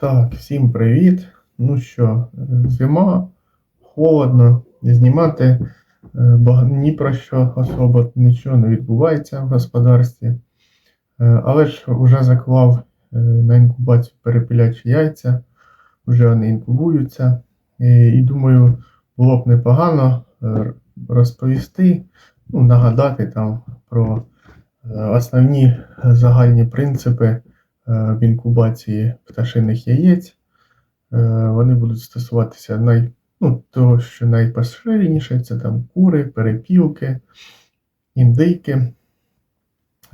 Так, всім привіт. Ну що, е, зима, холодно, знімати е, ні про що особо нічого не відбувається в господарстві. Е, Але ж вже заклав на інкубацію перепілячі яйця, вже вони інкубуються. І, думаю, було б непогано розповісти, ну, нагадати там про основні загальні принципи в інкубації пташиних яєць. Е, Вони будуть стосуватися най, ну, того, що найпоширеніше, це там кури, перепілки, індийки,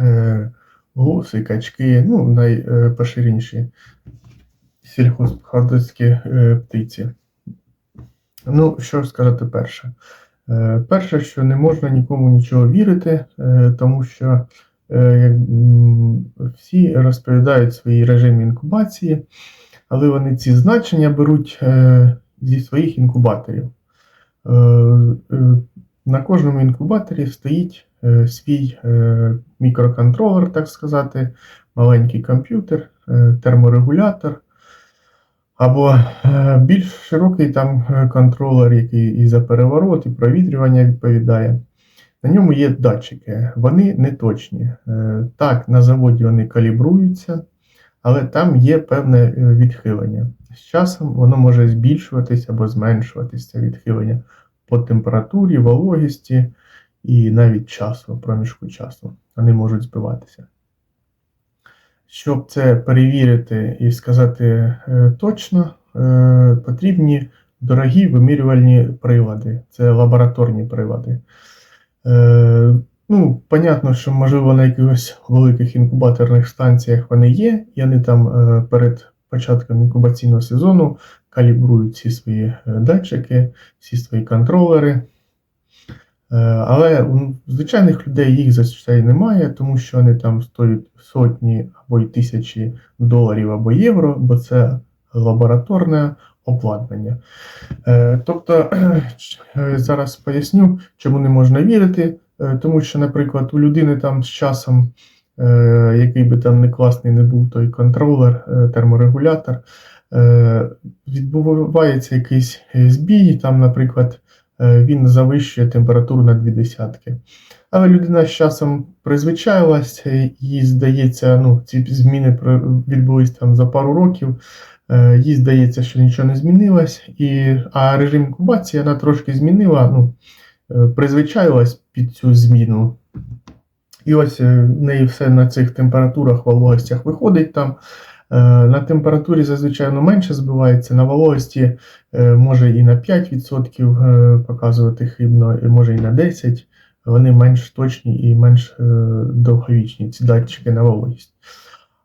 е, гуси, качки, ну, найпоширеніші сільхозпосадницькі е, птиці. Ну, що сказати перше? Е, Перше, що не можна нікому нічого вірити, е, тому що е, всі розповідають свій режим інкубації, але вони ці значення беруть е, зі своїх інкубаторів. Е, е, На кожному інкубаторі стоїть е, свій е, мікроконтролер, так сказати, маленький комп'ютер, е, терморегулятор. Або е, більш широкий там е, контролер, який і за переворот, і провітрювання відповідає. На ньому є датчики, вони не точні. Е, Так, на заводі вони калібруються, але там є певне е, відхилення. З часом воно може збільшуватись або зменшуватись це відхилення по температурі, вологісті і навіть часу, проміжку часу. Вони можуть збиватися. Щоб це перевірити і сказати е, точно, потрібні дорогі вимірювальні прилади. Це лабораторні прилади. Е, ну, понятно, що можливо на якихось великих інкубаторних станціях вони є, і вони там е, перед початком інкубаційного сезону калібрують всі свої е, датчики, всі свої контролери. Е, Але у звичайних людей їх зазвичай немає, тому що вони там стоять сотні або й тисячі доларів або євро, бо це лабораторне обладнання. Е, Тобто е, зараз поясню, чому не можна вірити, Е, тому що, наприклад, у людини там з часом, який би там не класний не був той контролер, терморегулятор, відбувається якийсь збій, там, наприклад, він завищує температуру на дві десятки. Але людина з часом призвичаїлась, е, їй здається, ну, ці зміни відбулись там за пару років. Е, Їй здається, що нічого не змінилось, і, а режим інкубації вона трошки змінила, ну, е, призвичаїлась під цю зміну. І ось е, в неї все на цих температурах, вологостях виходить там. На температурі зазвичай менше збивається, на вологості може і на 5% е, показувати хибно, може і на 10%. Вони менш точні і менш довговічні, ці датчики на вологість.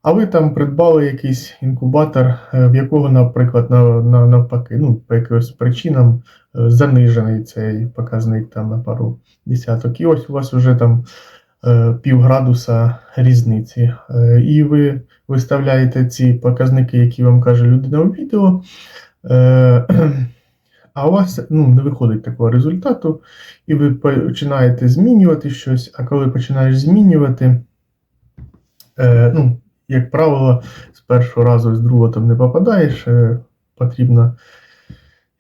А ви там придбали якийсь інкубатор, е, в якого, наприклад, на, на, навпаки, ну, по якимось причинам е, занижений цей показник там на пару десяток. І ось у вас вже там е, пів градуса різниці. І ви виставляєте ці показники, які вам каже людина у відео. А у вас ну, не виходить такого результату, і ви починаєте змінювати щось, а коли починаєш змінювати, е, ну, як правило, з першого разу, з другого там не попадаєш, е, потрібно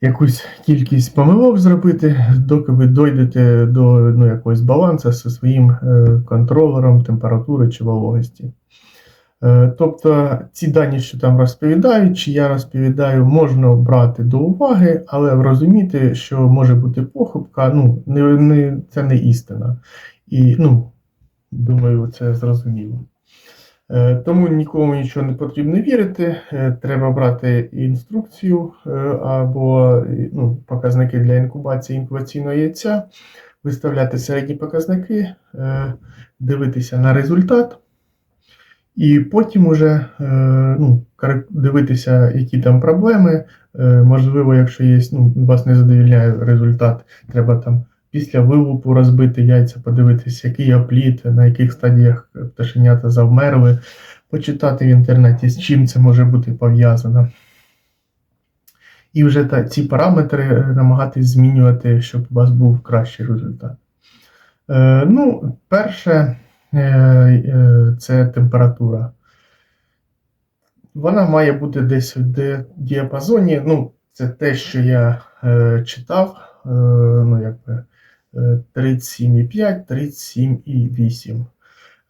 якусь кількість помилок зробити, доки ви дойдете до ну, якогось балансу зі своїм е, контролером температури чи вологості. Е, Тобто ці дані, що там розповідають, чи я розповідаю, можна брати до уваги, але розуміти, що може бути похибка, ну, не, не, це не істина. І, ну, думаю, це зрозуміло. Е, Тому нікому нічого не потрібно вірити. Е, Треба брати інструкцію е, або ну, показники для інкубації інкубаційного яйця, виставляти середні показники, дивитися на результат. І потім уже ну, дивитися, які там проблеми. Можливо, якщо є, ну, вас не задовільняє результат, треба там після вилупу розбити яйця, подивитися, який опліт, на яких стадіях пташенята завмерли, почитати в інтернеті, з чим це може бути пов'язано. І вже та, ці параметри е, намагатись змінювати, щоб у вас був кращий результат. Е, ну, перше, е, е, це температура. вона має бути десь в діапазоні. Ну, це те, що я е, читав. Е, ну, якби 37,5, 37,8.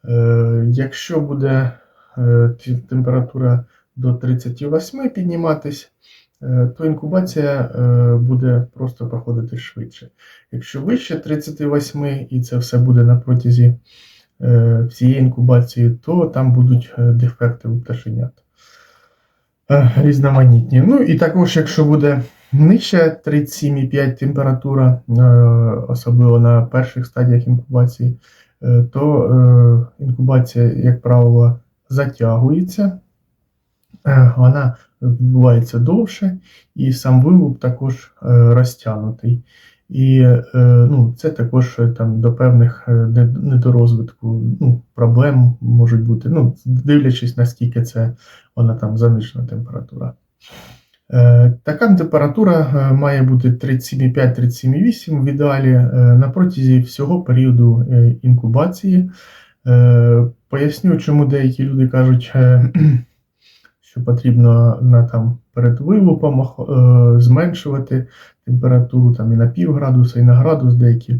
Е, якщо буде е, температура до 38 підніматись, е, то інкубація буде просто проходити швидше. Якщо вище 38 і це все буде на протязі всієї інкубації, то там будуть дефекти у пташенят. Різноманітні. Ну і також, якщо буде нижче 37,5 температура, е, особливо на перших стадіях інкубації, е, то е, інкубація, як правило, затягується, вона відбувається довше, і сам вилуп також розтягнутий. І ну, це також там, до певних недорозвитку ну, проблем можуть бути, ну, дивлячись, наскільки це вона там занижена температура. Е, Така температура е, має бути 37,5-37,8 в ідеалі е, на протязі всього періоду інкубації. Поясню, чому деякі люди кажуть, що потрібно на там перед вилупом зменшувати температуру там і на пів градуса, і на градус деякі.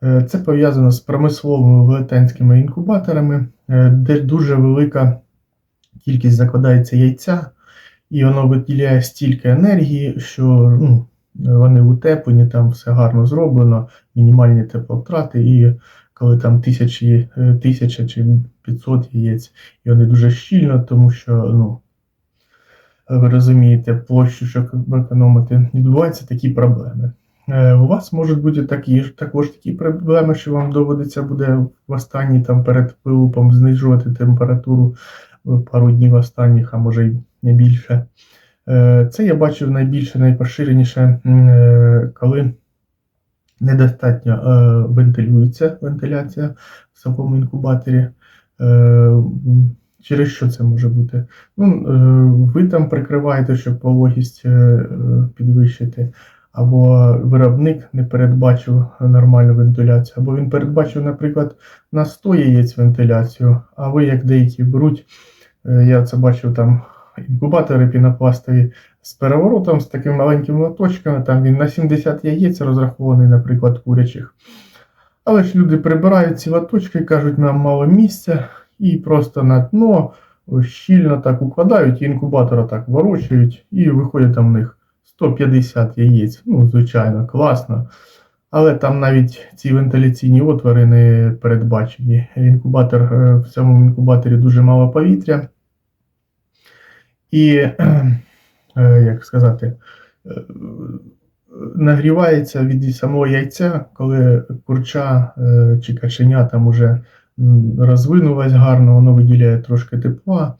Це пов'язано з промисловими велетенськими інкубаторами, де дуже велика кількість закладається яйця, і воно виділяє стільки енергії, що ну, вони утеплені, там все гарно зроблено, мінімальні тепловтрати, і коли там тисячі, е, тисяча чи 500 яєць, і вони дуже щільно, тому що, ну, ви розумієте, площу, щоб економити, відбуваються такі проблеми. Е, У вас можуть бути такі також такі проблеми, що вам доводиться буде в останній там перед вилупом знижувати температуру в пару днів останніх, а може й не більше. Е, Це я бачив найбільше, найпоширеніше, е, коли недостатньо е, вентилюється вентиляція в самому інкубаторі. Через що це може бути? Ну, ви там прикриваєте, щоб вологість е, підвищити, або виробник не передбачив нормальну вентиляцію, або він передбачив, наприклад, на 100 яєць вентиляцію, а ви, як деякі беруть, я це бачив там інкубатори пінопластові з переворотом, з такими маленькими лоточками, там він на 70 яєць розрахований, наприклад, курячих. Але ж люди прибирають ці лоточки і кажуть, нам мало місця, і просто на дно щільно так укладають, і інкубатора так ворочають, і виходить там в них 150 яєць. Ну, звичайно, класно. Але там навіть ці вентиляційні отвори не передбачені. Інкубатор, е, в цьому інкубаторі дуже мало повітря. І, е, як сказати, е, нагрівається від самого яйця, коли курча е, чи каченя там уже розвинулась гарно, воно виділяє трошки тепла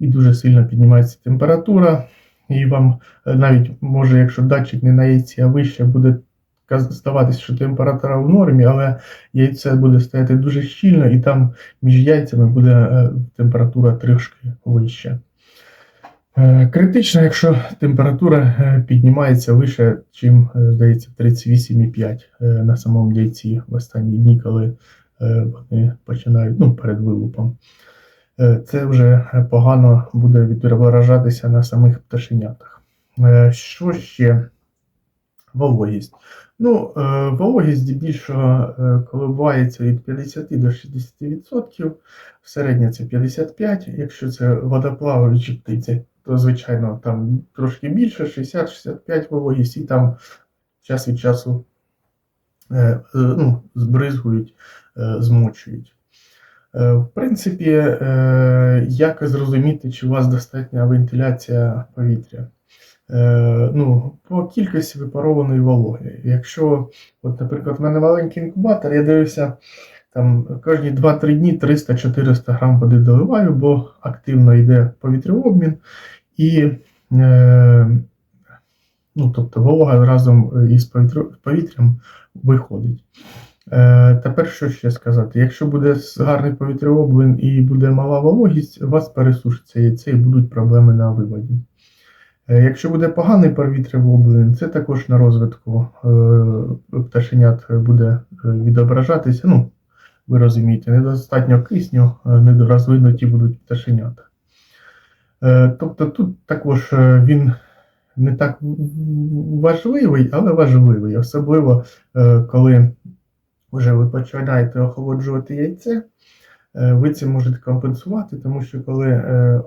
і дуже сильно піднімається температура. І вам е, навіть може, якщо датчик не на яйці, а вище, буде здаватися, що температура в нормі, але яйце буде стояти дуже щільно, і там між яйцями буде е, температура трішки вища. Е, Критично, якщо температура е, піднімається вище, чим, е, здається, 38,5 е, на самому яйці в останні дні, коли вони починають ну, перед вилупом. Це вже погано буде відображатися на самих пташенятах. Що ще? Вологість. Ну, вологість здебільшого коливається від 50 до 60%, в середньо це 55%, якщо це водоплаваючі птиці, то звичайно там трошки більше, 60-65 вологість, і там час від часу е, е, ну, збризгують, е, змочують. В принципі, як зрозуміти, чи у вас достатня вентиляція повітря? Ну, по кількості випарованої вологи. Якщо, от, наприклад, в мене маленький інкубатор, я дивився, там кожні 2-3 дні 300-400 грам води доливаю, бо активно йде повітряобмін, і е, ну, тобто волога разом із повітря- повітрям виходить. Е, тепер що ще сказати? Якщо буде гарний повітряоблин і буде мала вологість, у вас пересушиться яйце і будуть проблеми на виводі. Е, Якщо буде поганий повітряоблин, це також на розвитку е, пташенят буде е, відображатися. Ну, ви розумієте, недостатньо кисню, е, недорозвинуті будуть пташенята. Е, Тобто тут також е, він не так важливий, але важливий, особливо коли вже ви починаєте охолоджувати яйце. Ви це можете компенсувати, тому що коли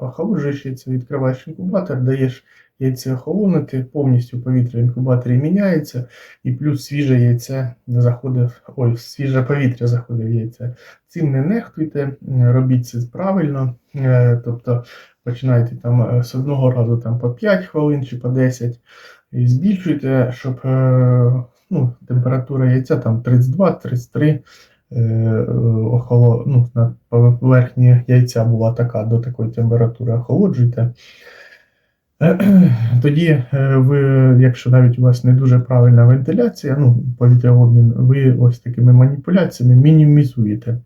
охолоджуєш яйце, відкриваєш інкубатор, даєш яйце охолонути, повністю повітря в інкубаторі міняється, і плюс свіже яйце заходить, ой, свіже повітря заходить в яйце. Цим не нехтуйте, робіть це правильно. е, Тобто починайте там е, з одного разу там по 5 хвилин чи по 10, і збільшуйте, щоб е, ну, температура яйця там 32-33 е, охоло, ну, на поверхні яйця була така до такої температури охолоджуйте. Тоді е, ви, якщо навіть у вас не дуже правильна вентиляція, ну, повітряобмін, ви ось такими маніпуляціями мінімізуєте е,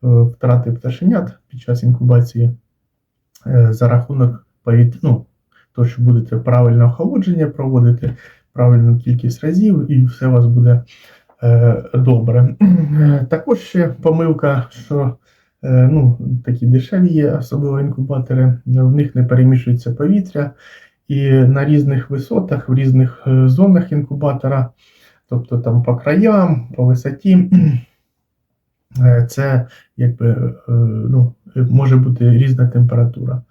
втрати пташенят під час інкубації е, за рахунок повітря, ну, то, що будете правильне охолодження проводити, правильну кількість разів, і все у вас буде е, добре. Е, Також ще помилка, що е, ну, такі дешеві є, особливо інкубатори, в них не перемішується повітря, і на різних висотах, в різних е, зонах інкубатора, тобто там по краям, по висоті, е, це якби е, ну, може бути різна температура.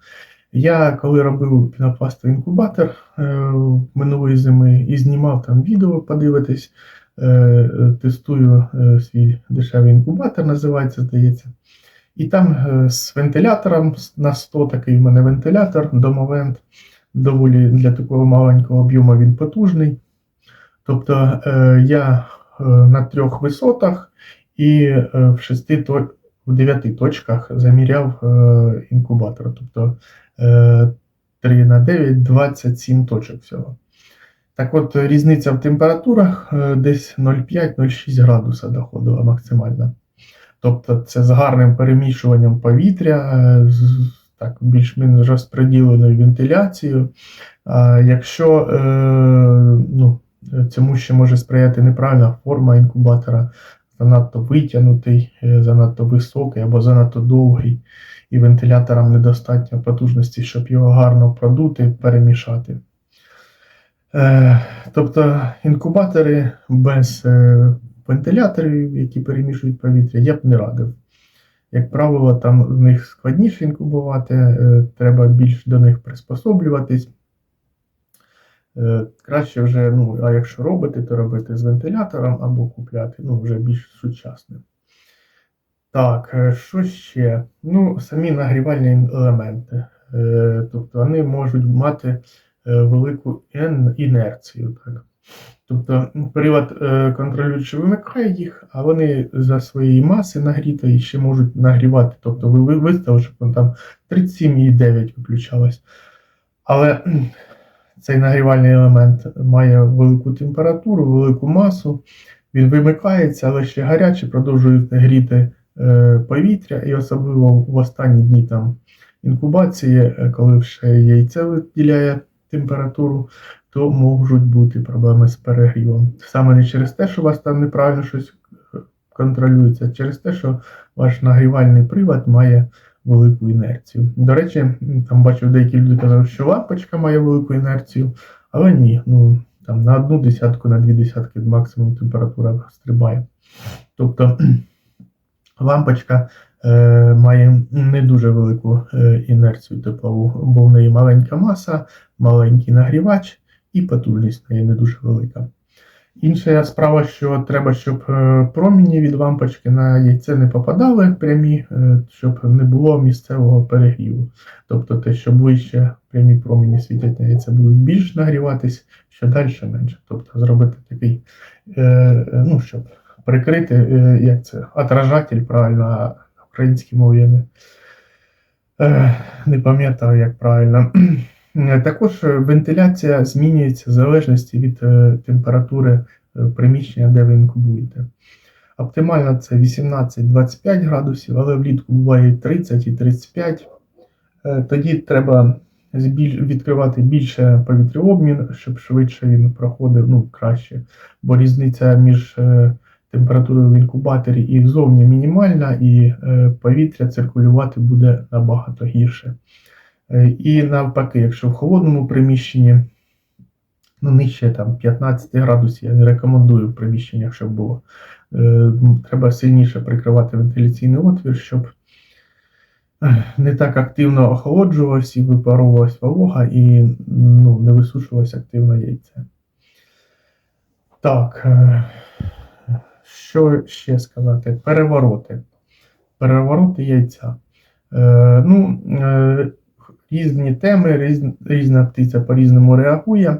Я коли робив пінопластовий інкубатор е, минулої зими і знімав там відео, подивитись, е, е, тестую е, свій дешевий інкубатор, називається, здається. І там е, з вентилятором на 100 такий в мене вентилятор, домовент, доволі для такого маленького об'єму він потужний. Тобто е, я е, на трьох висотах і в шести в дев'яти точках заміряв інкубатор. Тобто е, 3 на 9, 27 точок всього. Так от, різниця в температурах десь 0,5-0,6 градуса доходила максимально. Тобто це з гарним перемішуванням повітря, е, з так, більш-менш розподіленою вентиляцією. А якщо е, ну, цьому ще може сприяти неправильна форма інкубатора, занадто витягнутий, е, занадто високий або занадто довгий, і вентиляторам недостатньо потужності, щоб його гарно продути, перемішати. Тобто інкубатори без вентиляторів, які перемішують повітря, я б не радив. Як правило, там в них складніше інкубувати, е, треба більш до них приспособлюватись. Е, Краще вже, ну, а якщо робити, то робити з вентилятором або купляти, ну, вже більш сучасним. Так, е, що ще? Ну, самі нагрівальні елементи. Тобто вони можуть мати велику ін- інерцію. Так. Тобто привод е, контролюючи вимикає їх, а вони за своєї маси нагрітої ще можуть нагрівати. Тобто ви ви- виставили, щоб там 37,9 виключалось. Але цей нагрівальний елемент має велику температуру, велику масу. Він вимикається, але ще гаряче продовжує гріти е, повітря, і особливо в останні дні там інкубації, е, коли ще яйце виділяє температуру, то можуть бути проблеми з перегрівом. Саме не через те, що у вас там неправильно щось е, контролюється, а через те, що ваш нагрівальний привод має велику інерцію. До речі, там бачив деякі люди казали, що лампочка має велику інерцію, але ні, ну там на одну десятку, на дві десятки максимум температура стрибає. Тобто лампочка е, має не дуже велику е, інерцію теплову, бо в неї маленька маса, маленький нагрівач і потужність неї не дуже велика. Інша справа, що треба, щоб е, проміні від лампочки на яйце не попадали прямі, е, щоб не було місцевого перегріву. Тобто те, що ближче прямі промені світять на яйце, будуть більш нагріватись, що далі менше. Тобто зробити такий, е, ну, щоб прикрити, як це, отражатель, правильно, українській мові я не, не пам'ятаю, як правильно. Е, Також е, вентиляція змінюється в залежності від е, температури приміщення, де ви інкубуєте. Оптимально це 18-25 градусів, але влітку буває 30 і 35. Е, Тоді треба відкривати більше повітряобмін, щоб швидше він проходив ну, краще. Бо різниця між температурою в інкубаторі і зовні мінімальна, і повітря циркулювати буде набагато гірше. Е, І навпаки, якщо в холодному приміщенні, ну нижче там 15 градусів, я не рекомендую в приміщеннях, щоб було. Е, Треба сильніше прикривати вентиляційний отвір, щоб е, не так активно охолоджувалась і випаровувалась волога і ну, не висушувалось активно яйце. Так, що ще сказати? Перевороти. Перевороти яйця. Ну, різні теми, різ, різна птиця по-різному реагує.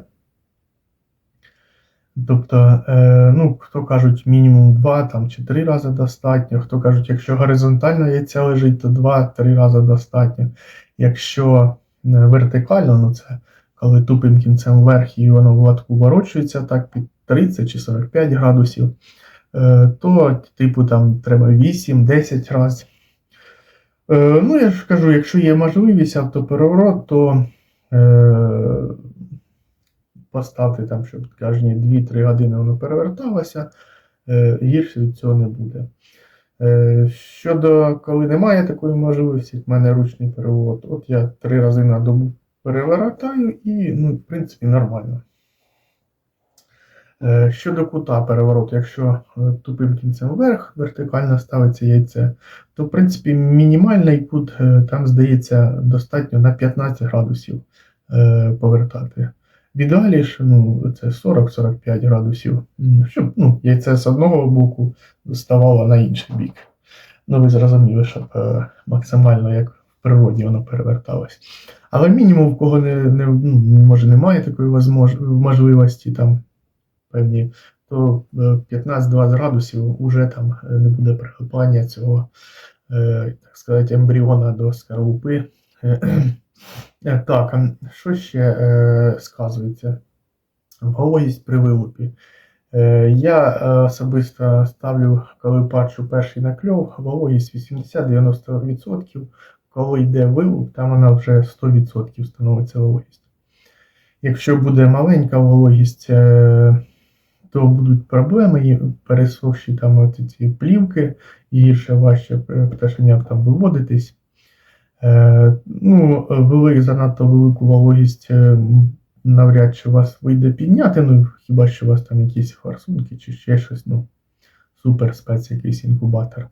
Тобто, е, ну, хто кажуть, мінімум 2 там, чи 3 рази достатньо, хто кажуть, якщо горизонтально яйця лежить, то 2-3 рази достатньо. Якщо е, вертикально, ну це коли тупим кінцем вверх і воно в латку ворочується так під 30 чи 45 градусів, е, то, типу, там треба 8-10 разів. Е, ну, я ж кажу, якщо є можливість автопереворот, то е, поставте там, щоб кожні 2-3 години воно переверталося, е, гірше від цього не буде. Е, щодо коли немає такої можливості, в мене ручний переворот, от я 3 рази на добу перевертаю і, ну, в принципі, нормально. Е, Щодо кута перевороту, якщо е, тупим кінцем вверх вертикально ставиться яйце, то в принципі мінімальний кут е, там здається достатньо на 15 градусів повертати. В ідеалі ж ну, це 40-45 градусів, щоб ну, яйце з одного боку ставало на інший бік. Ну, ви зрозуміли, щоб максимально як в природі воно переверталось. Але мінімум, в кого не, не, ну, може немає такої можливості там певні, то е, 15-20 градусів уже там е, не буде прилипання цього, е, так сказати, ембріона до скорлупи. Е, Так, що ще е, сказується? Вологість при вилупі. Е, Я е, особисто ставлю, коли бачу перший накльов, вологість 80-90%. Коли йде вилуп, там вона вже 100% становиться вологість. Якщо буде маленька вологість, е, то будуть проблеми, і пересохші там от ці плівки, і гірше важче е, пташеням там виводитись. Е, ну, вели занадто велику вологість, е, навряд чи вас вийде підняти, ну хіба що у вас там якісь форсунки чи ще щось, ну, супер спец якийсь інкубатор.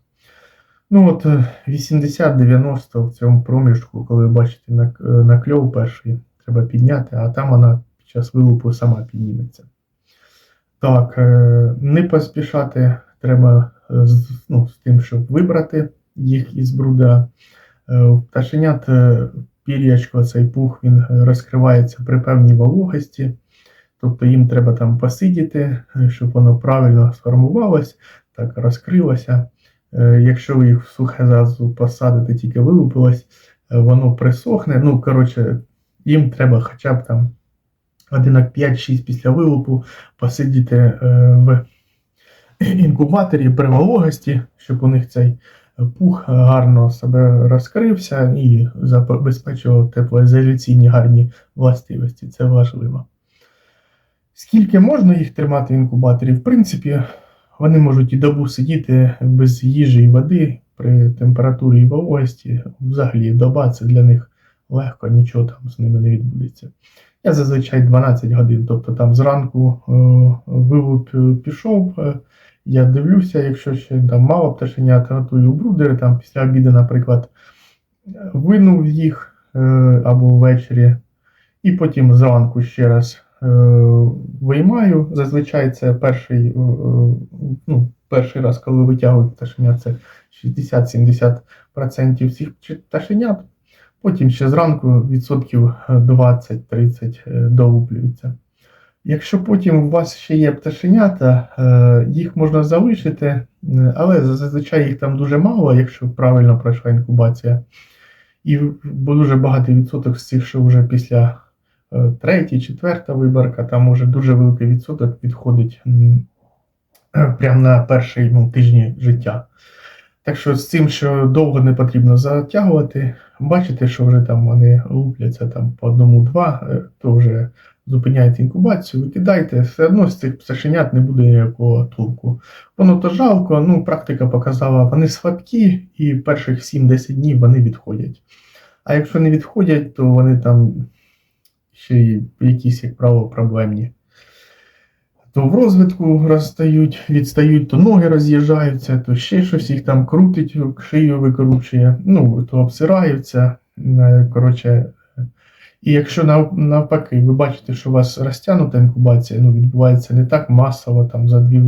Ну от е, 80-90 в цьому проміжку, коли бачите е, накльов перший, треба підняти, а там вона під час вилупу сама підніметься. Так, е, не поспішати треба з, ну, з тим, щоб вибрати їх із бруда. Е, У пташенят е, пір'ячко, цей пух, він розкривається при певній вологості, тобто їм треба там посидіти, щоб воно правильно сформувалось, так розкрилося. Якщо ви їх в сухе зразу посадите, тільки вилупилось, воно присохне. Ну, коротше, їм треба хоча б там годинок 5-6 після вилупу посидіти е, в інкубаторі при вологості, щоб у них цей пух гарно себе розкрився і забезпечував теплоізоляційні гарні властивості. Це важливо. Скільки можна їх тримати в інкубаторі? В принципі, вони можуть і добу сидіти без їжі і води при температурі і вологості. Взагалі, доба це для них легко, нічого там з ними не відбудеться. Я зазвичай 12 годин, тобто там зранку е, вилуп е, пішов. е, я дивлюся, якщо ще там мало пташенят, готую брудери, там після обіду, наприклад, винув їх або ввечері, і потім зранку ще раз виймаю. Зазвичай це перший, ну, перший раз, коли витягую пташенят, це 60-70% всіх пташенят. Потім ще зранку відсотків 20-30 е, долуплюються. Якщо потім у вас ще є пташенята, е, їх можна залишити, е, але зазвичай їх там дуже мало, якщо правильно пройшла інкубація. І бо дуже багатий відсоток з цих, що вже після е, третій, четверта виборка, там уже дуже великий відсоток відходить прямо на перший ну, тижні життя. Так що з цим, що довго не потрібно затягувати, бачите, що вже там вони лупляться там по одному-два, е, то вже зупиняйте інкубацію, викидайте, все одно з цих пташенят не буде ніякого толку. Воно то жалко, ну практика показала, вони слабкі, і перших 7-10 днів вони відходять. А якщо не відходять, то вони там ще й якісь, як правило, проблемні. То в розвитку розстають, відстають, то ноги роз'їжджаються, то ще щось їх там крутить, шию викручує, ну, то обсираються. Коротше, і якщо навпаки, ви бачите, що у вас розтягнута інкубація, ну, відбувається не так масово, там за дві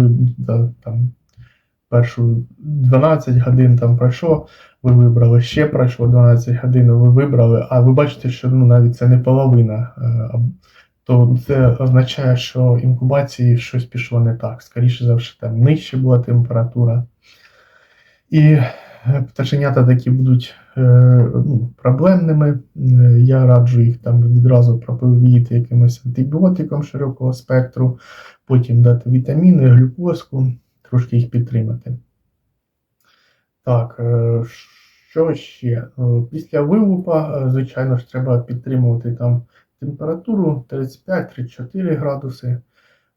там, першу 12 годин там пройшло, ви вибрали, ще пройшло 12 годин, ви вибрали, а ви бачите, що ну, навіть це не половина, е, то це означає, що інкубації щось пішло не так. Скоріше за все, там нижче була температура. І е, пташенята такі будуть е, ну, проблемними. Е, Я раджу їх там відразу пропоїти якимось антибіотиком широкого спектру, потім дати вітаміни, глюкозку, трошки їх підтримати. Так, що ще? Після вилупа, звичайно ж, треба підтримувати там температуру 35-34 градуси,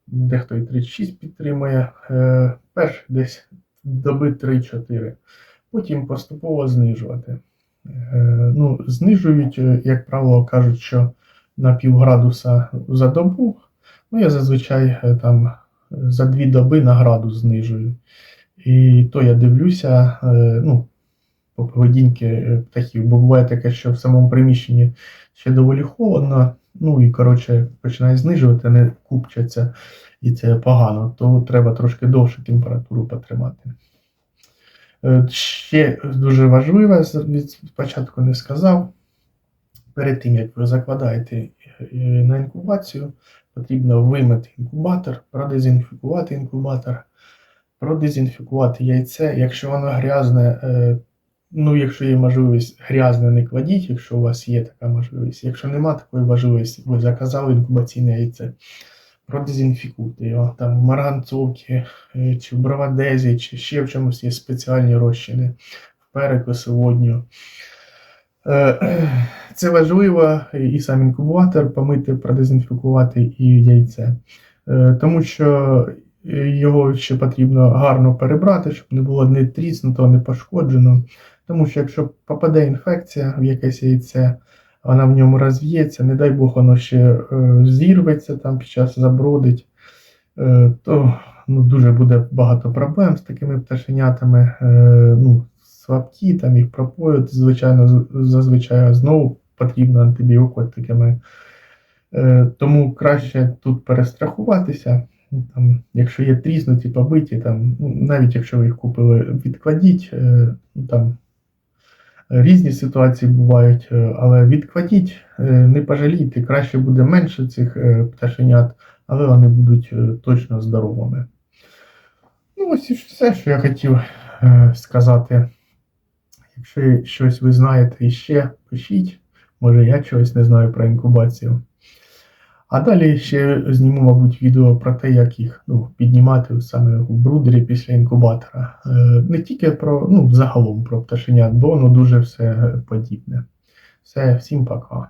дехто і 36 підтримує, е, перших десь доби 3-4, потім поступово знижувати. Е, Ну, знижують, е, як правило, кажуть, що на півградуса за добу. Ну, я зазвичай там за дві доби на градус знижую. І то я дивлюся, ну, поведінки е, птахів, бо буває таке, що в самому приміщенні ще доволі холодно, ну і коротше починає знижувати, не купчаться, і це погано, то треба трошки довше температуру потримати. Е, Ще дуже важливе, спочатку не сказав. Перед тим, як ви закладаєте е, на інкубацію, потрібно вимити інкубатор, продезінфікувати інкубатор, продезінфікувати яйце. Якщо воно грязне, е, ну, якщо є можливість, грязне не кладіть, якщо у вас є така можливість. Якщо нема такої можливості, ви заказали інкубаційне яйце, продезінфікуйте його там в марганцовці, е, чи в бровадезі, чи ще в чомусь є спеціальні розчини, в перекиси водню. Е, Це важливо, і сам інкубатор помити, продезінфікувати і яйце. Е, Тому що його ще потрібно гарно перебрати, щоб не було не тріснуто, не пошкоджено. Тому що якщо попаде інфекція в якесь яйце, вона в ньому розвіється, не дай Бог, воно ще е, зірветься там під час забродить, е, то ну, дуже буде багато проблем з такими пташенятами. Е, ну, слабкі, там їх пропоють, звичайно, зазвичай знову потрібно антибіотиками. Тому краще тут перестрахуватися. Там, якщо є тріснуті, побиті, там, ну, навіть якщо ви їх купили, відкладіть. Там, різні ситуації бувають, е, але відкладіть, е, не пожалійте, краще буде менше цих е, пташенят, але вони будуть точно здоровими. Ну, ось і все, що я хотів сказати. Якщо щось ви знаєте іще, пишіть. Може я чогось не знаю про інкубацію. А далі ще зніму, мабуть, відео про те, як їх ну, піднімати саме в брудері після інкубатора. Е, Не тільки про, ну, загалом про пташенят, бо воно дуже все подібне. Все, всім пока.